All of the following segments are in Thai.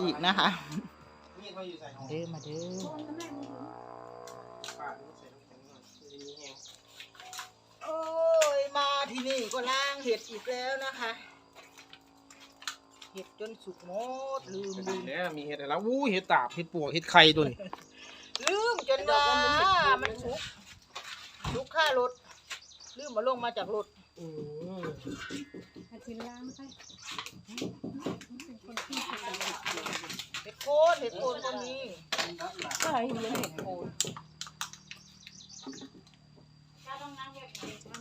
อีกนะคะมีดเขาอยู่ใส่ห้องเด้อมาเด้อปาดใส่น้ำแข็งหน่อยจะได้มีแห้งโอ้ยมาที่นี่ก็ล้างเห็ดอีกแล้วนะคะ เห็ดจนสุกหมดลืมจะลืดีมแล้วมีเห็ดอะไรแล้วอู้เห็ดตาบเห็ดปวกเห็ดไข่ตัวนี้ลืมจนว่ามันสุกสุกค่ารถลืมมาลงมาจากรถอืมอาทิตย์ล้างไป เห็ดโคนเห็ดโคนก็มีก็เห็นเห็ดโคน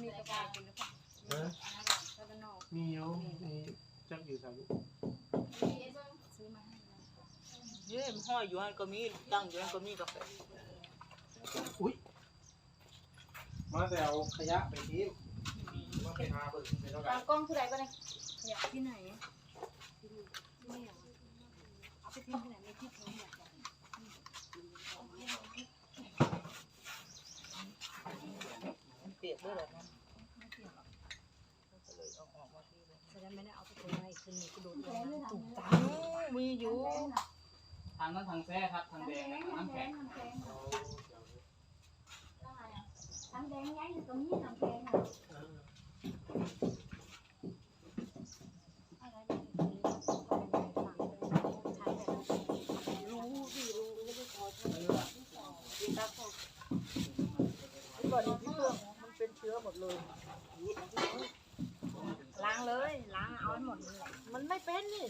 มีเปล่าเออแล้วก็นอกมีจักอยู่ใส่ลูกเย้มห้อยอยู่ฮันก็มีตั้งอยู่ฮันก็มีกาแฟอุ้ยมาแต่เอาขยะไปทิ้งมาไปหาเบิ่งไปเท่าไหร่ตามกล้องคืออะไรก็ได้ขยะที่ไหน เอาไปทิ้งที่ไหนไม่ที่ทิ้งอยากจะมันเปียกด้วยเหรอนะไม่เกี่ยวหรอกก็เลยเอาออกมาที่เลยแสดงไม่ได้เอาไปตรงไหนคืนนี้ก็โดนตัวนั้นตุ่มตาอืมมีอยู่ทางนั้นทางแท้ครับทางแดงนะน้ำแข็งน้ำแดงย้ายอยู่ตรงนี้น้ำแดงอะอะไรเนี่ยใช้แบบรู้สิรู้ไม่ได้ขอโทษที่ตาขอ ก่อนนี้พี่เพื่องมัน เป็นเชื้อหมดเลย ล้างเลยล้างเอาให้หมดเลยมันไม่เป็นนี่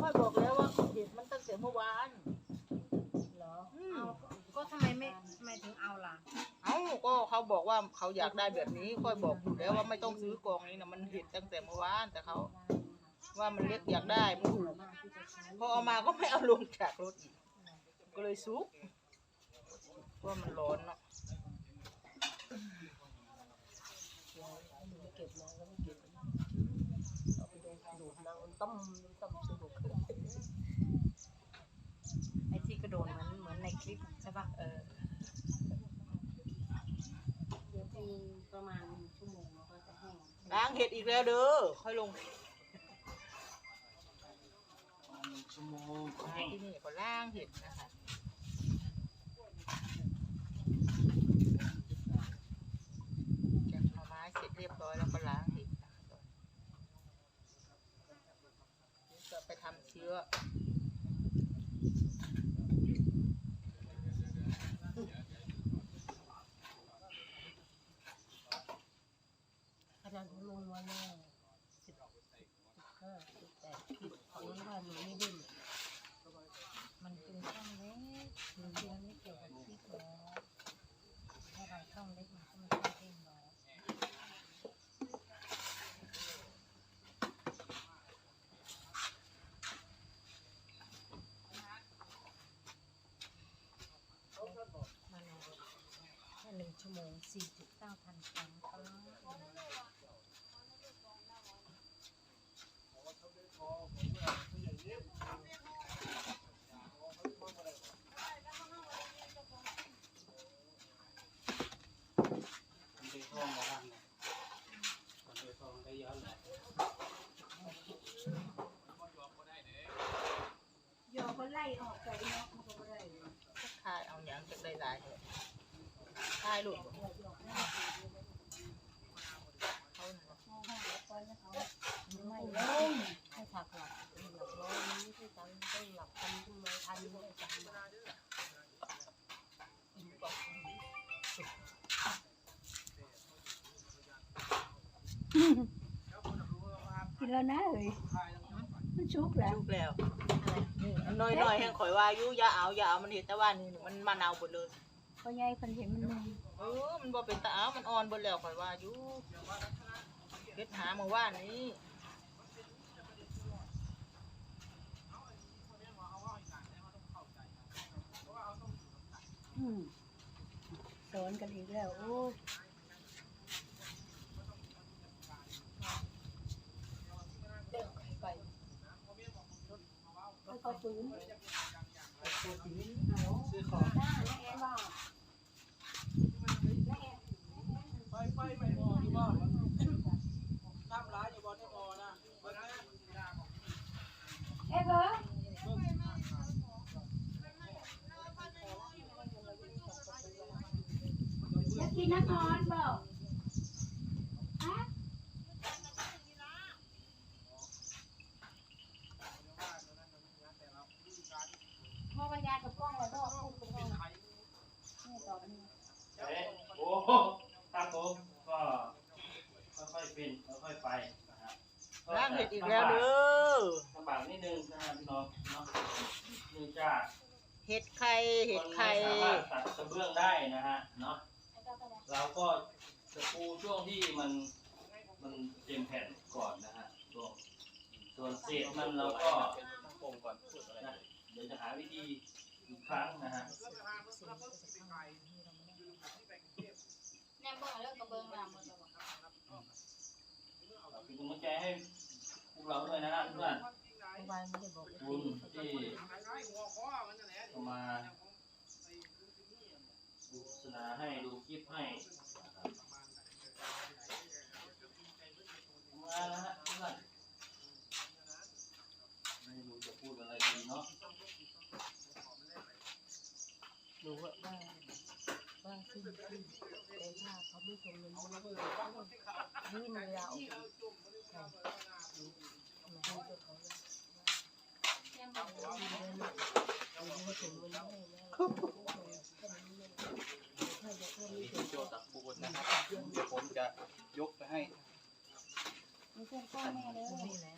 ค่อยบอกแล้วว่าเห็ดมันตั้งแต่เมื่อวาน เหรออืม เอาก็ทำไมไม่ทำไมถึงเอาล่ะเอ้าก็เขาบอกว่าเขาอยากได้แบบนี้ ค่อยบอกอยู่แล้วว่าไม่ต้องซื้อกองนี้นะมันเห็ดตั้งแต่เมื่อวานแต่เขาว่ามันเล็กอยากได้มันถูกพอเอามาก็ไม่เอาลงจากรถอีกก็เลยซุกเพราะว่ามันร้อนเนาะ เก็บมาแล้วไม่เก็บเอาไปดูดน้ำต้มต้มสนุกไอ้ที่กระโดดเหมือนเหมือนในคลิปใช่ป่ะเออเดี๋ยวทีประมาณชั่วโมงแล้วก็จะแห้งล้างเห็ดอีกแล้วเด้อค่อยลงชั่วโมงมาที่นี่ก็ล้างเห็ดนะคะแกงหน่อไม้เสร็จเรียบร้อยแล้วก็ล้างเห็ดนะคะตอนนี้จะไปทำเชื้อ ขนาดลงมาแล้วสิบห้าสิบแปดสิบสองวันมันไม่ดิ้นมันเป็นช่องเล็กม่เกี่ยวกับคลิปหรอกถ้าเราช่องเล็กมันก็ไม่ต้องดิ้นหรอก มานอนแค่หนึ่ง ชั่วโมงสี่จุดเก้าพันครั้งครับทำไปท่องมาทำทำไปท่องได้ย้อนหลังยอเขาไล่ออกไปเนาะก็ได้ทายเอาอย่างจากได้หลายเลย ทายลูกเขาน่ะเนาะไม่ลงให้ถักหลับหลับร้อยไม่ใช่จังต้องหลับทันทำไมทันไม่จังกินแล้วนะเอ้ยมันชุกแล้ว ชุกแล้วน้อยน้อยๆแห้งข่อยว่าอยู่อย่าเอาอย่าเอามันเห็ดแต่ว่านี่มันมันเอาหมดเลยเพราะยายคนเห็นมันนุ่ม เออ มันบ่เป็นตาเอามันอ่อนหมดแล้วข่อยว่าอยู่เฮ็ดหาเมื่อวานนี้อืมสอนกันอีกแล้ว โอ้ยไปแล้วก็ฟื้นซื้อของได้แล้วแอนบอก คะจะกินน้ำร้อนบอกฮะมอบยากับกล้องแล้วก็พูดฮ้ออ้เอ๊ะโอ้ก็ค่อยๆเป็นค่อยๆไป นะครับร่างเห็ดอีกแล้วเด้อลำบากนิดนึงนะครับพี่น้องเนาะเนื่องจากเห็ดไข่เห็ดไข่คนไม่สามารถตัดกระเบื้องได้นะฮะเนาะแล้วก็กระดาษเราก็จะปูช่วงที่มันมันเต็มแผ่นก่อนนะฮะช่วงส่วนเศษมันเราก็นะเดี๋ยวจะหาวิธีอีกครั้งนะฮะแนมเบิ้งเรื่องกระเบื้องมาหมดแล้วบอก ฝากเป็นกำลังใจให้พ วกเราด้วยนะเพื่อนวานไม่ได้บอกคุณที่เข้ามาดูโฆษณาให้ดูคลิปให้นะครับทำงานะฮะเพื่อนไม่รู้จะพูดอะไรดีเนาะรู้ว่าว่าว่าขึ้นขึ้นแต่ถ้าเขาไม่ส่งเงินเขาก็ยื่นเวลาออกมาให้กับเขา แนมเบิ้งยื่นเงินเอาเงินส่งเงินให้แล้วแค่นี้เลยถ้าจะแค่นี้เป็นโจตักปูนนะครับเดี๋ยวผมจะยกไปให้ ไม่ใช่กล้องแม่เลยนี่แหละ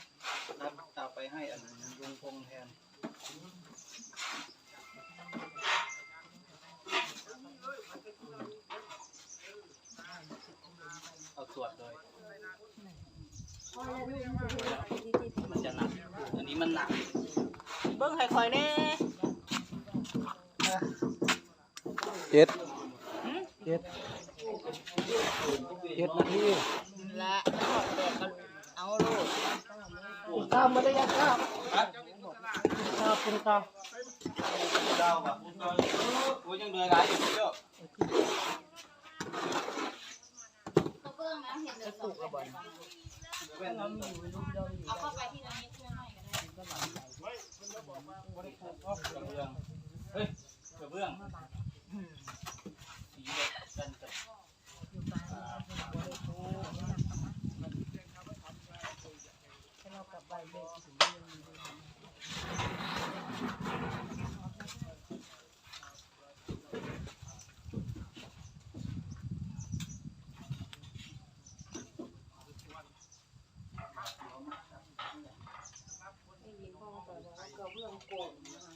รับเอาไปให้อั เบิ้งไข่ข่อยแน่เจ็ดหืมเจ็ดเจ็ดนาทีละทอดแดดก็เอาโลดข้าวมาได้ยังข้าวข้าวคุณข้าวเจ้าแบบพูดก็โอ้ยังเหนื่อยหลายอยู่เยอะกระเบื้องนะเห็นเลยสองแบบแว่นเรานั้นอยู่รูปเราอยู่เอาเข้าไปที่ร้านนี้ช่วยให้ก็ได้กระ เบื้องเฮ้ยกระเบื้อง อืม สีเดียวกันกับ อยู่บ้านเราเป็นบริโภคถ้าเรากลับบ้านเด็กถึงเรื่องนี้ ได้ยินพ่อบอกว่ากระเบื้องโกงนะคะ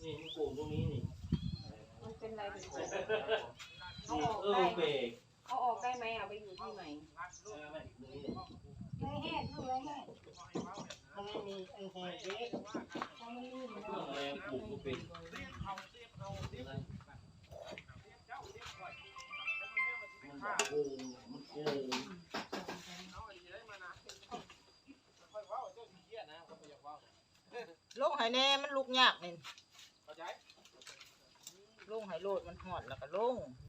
นี่นี่กลุ่มตรงนี้นี่ มัน เป็นอะไรเป็นโกงนี่เออเบรกเอาออกได้ไหมอะไปอยู่ที่ไหนเออไม่ตรงนี้เนี่ยไรแห้งลูกไรแห้งมันไม่มีไอ้แห้งเด้ถ้ามันลื่นเครื่องอะไรปลูกก็เป็นะไมันแบโกงมันโกงลงไห้แน่มันลุกยากนี่ ลงให้โลดมันหอดแล้วก็ลง